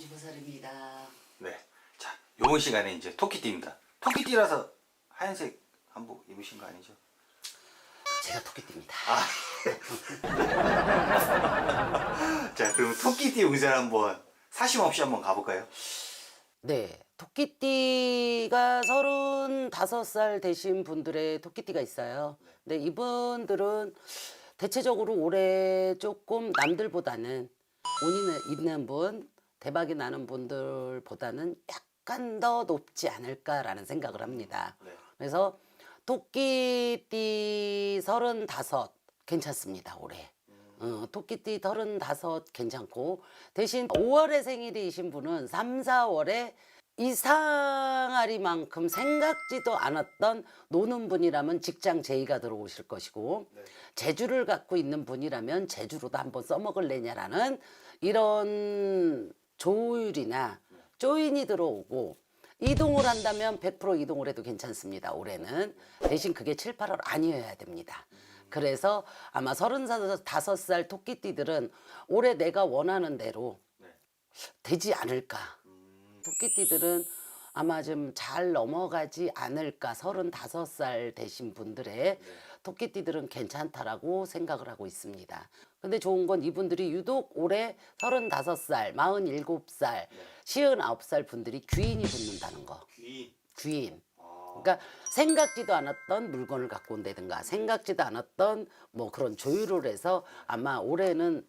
보살입니다. 네. 자, 요번 시간에 이제 토끼띠입니다. 토끼띠라서 하얀색 한복 입으신 거 아니죠? 제가 토끼띠입니다. 자, 그럼 토끼띠 운세 한번 사심 없이 한번 가볼까요? 네. 토끼띠가 35살 되신 분들의 토끼띠가 있어요. 근데 이분들은 대체적으로 올해 조금 남들보다는 운이 있는 분, 대박이 나는 분들보다는 약간 더 높지 않을까라는 생각을 합니다. 네. 그래서 토끼띠 35 괜찮습니다, 올해. 어, 토끼띠 35 괜찮고 대신 5월에 생일이신 분은 3, 4월에 이상하리만큼 생각지도 않았던 노는 분이라면 직장 제의가 들어오실 것이고 네. 재주를 갖고 있는 분이라면 재주로도 한번 써먹을래냐라는 이런 조율이나 조인이 들어오고 이동을 한다면 100% 이동을 해도 괜찮습니다. 올해는 대신 그게 7, 8월 아니어야 됩니다. 그래서 아마 35살 토끼띠들은 올해 내가 원하는 대로 네. 되지 않을까. 음, 토끼띠들은 아마 좀 잘 넘어가지 않을까. 35살 되신 분들의 네. 토끼띠들은 괜찮다라고 생각을 하고 있습니다. 근데 좋은 건 이분들이 유독 올해 35살, 47살, 59살 분들이 귀인이 붙는다는 거. 귀. 귀인. 아, 그러니까 생각지도 않았던 물건을 갖고 온다든가 생각지도 않았던 뭐 그런 조율을 해서 아마 올해는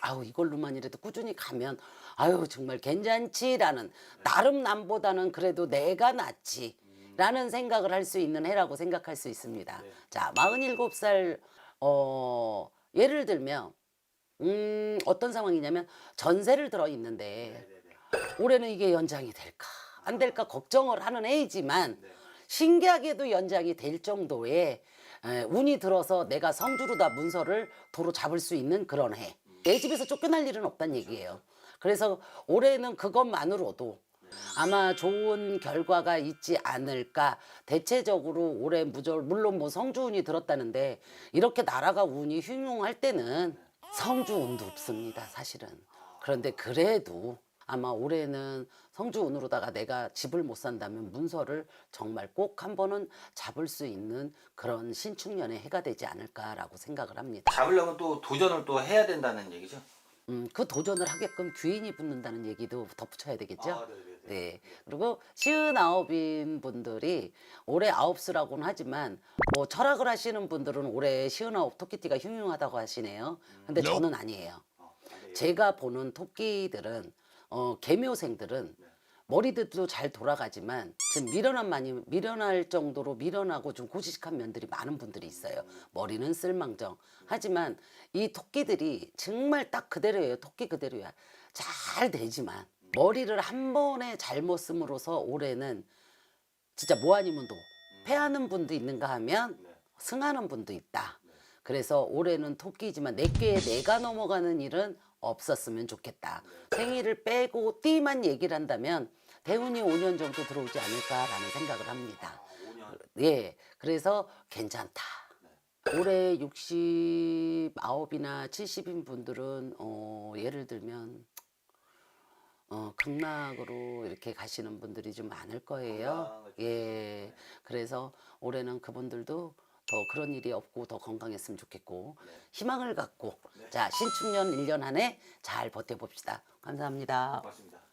아우 이걸로만이라도 꾸준히 가면 아유 정말 괜찮지라는 나름 남보다는 그래도 내가 낫지 라는 생각을 할 수 있는 해라고 생각할 수 있습니다. 네. 자, 47살 어 예를 들면 음 어떤 상황이냐면 전세를 들어 있는데. 올해는 이게 연장이 될까 안 될까 걱정을 하는 해이지만 네. 신기하게도 연장이 될 정도의 에, 운이 들어서 내가 성주로다 문서를 도로 잡을 수 있는 그런 해. 내 집에서 쫓겨날 일은 없다는 얘기예요. 그래서 올해는 그것만으로도 아마 좋은 결과가 있지 않을까. 대체적으로 올해 무절 물론 뭐 성주운이 들었다는데 이렇게 나라가 운이 흉흉할 때는 성주운도 없습니다. 사실은. 그런데 그래도 아마 올해는 성주운으로다가 내가 집을 못 산다면 문서를 정말 꼭 한 번은 잡을 수 있는 그런 신축년의 해가 되지 않을까라고 생각을 합니다. 잡으려면 또 도전을 또 해야 된다는 얘기죠? 음, 그 도전을 하게끔 귀인이 붙는다는 얘기도 덧붙여야 되겠죠? 아, 네네네. 네. 그리고 시은 아홉인 분들이 올해 아홉수라고는 하지만 뭐 철학을 하시는 분들은 올해 시은 아홉 토끼띠가 흉흉하다고 하시네요. 근데 저는 아니에요. 어, 안 돼요. 제가 보는 토끼들은 어, 개묘생들은 머리들도 잘 돌아가지만 지금 미련한 많이 미련할 정도로 미련하고 좀 고지식한 면들이 많은 분들이 있어요. 머리는 쓸망정. 하지만 이 토끼들이 정말 딱 그대로예요. 토끼 그대로야. 잘 되지만 머리를 한 번에 잘못 씀으로써 올해는 진짜 뭐 아니면 도 패하는 분도 있는가 하면 네. 승하는 분도 있다. 그래서 올해는 토끼지만 내게 내가 넘어가는 일은 없었으면 좋겠다. 생일을 빼고 띠만 얘기를 한다면 대운이 5년 정도 들어오지 않을까라는 생각을 합니다. 아, 5년. 예, 그래서 괜찮다. 올해 69이나 70인 분들은 어, 예를 들면 어, 극락으로 이렇게 가시는 분들이 좀 많을 거예요. 예, 그래서 올해는 그분들도 더 그런 일이 없고 더 건강했으면 좋겠고 네. 희망을 갖고 네. 자 신축년 1년 한 해 잘 버텨봅시다. 감사합니다. 고맙습니다.